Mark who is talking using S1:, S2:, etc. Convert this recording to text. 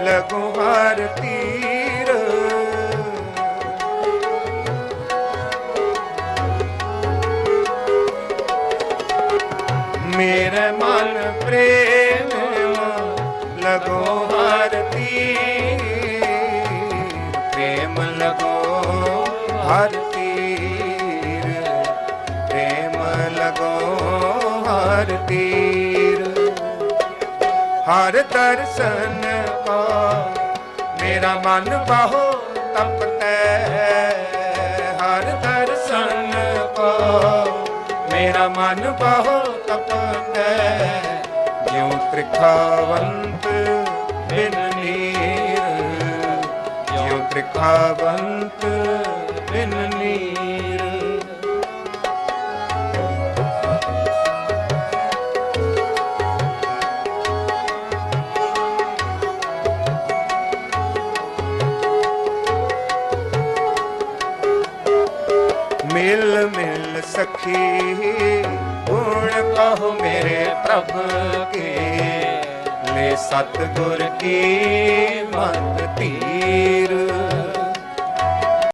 S1: ਲਗੋ ਹਰ ਤੀਰ। ਮੇਰੇ ਮਨ ਪ੍ਰੇਮ ਲਗੋ ਹਰ ਤੀਰ। ਪ੍ਰੇਮ ਲਗੋ ਹਰ ਤੀਰ। ਪ੍ਰੇਮ ਲਗੋ ਹਰ ਤੀਰ। ਹਰ ਦਰਸ਼ਨ ਕਾ ਮੇਰਾ ਮਨ ਬਾਹੋ ਤਪਤੈ। ਹਰ ਦਰਸ਼ਨ ਕਾ ਮੇਰਾ ਮਨ ਬਾਹੋ ਤਪਤੈ। ਜਿਉ ਤ੍ਰਿਖਾਵੰਤ ਬਿਨ ਨੀਰ, ਜਿਉ ਤ੍ਰਿਖਾਵੰਤ ਬਿਨ ਨੀਰ। ਮਿਲ ਮਿਲ ਸਖੀ। ਗੁਣ ਕਹੋ ਮੇਰੇ ਪ੍ਰਭ ਕੇ। ਲੈ ਸਤਗੁਰ ਕੀ ਮਤ ਧੀਰ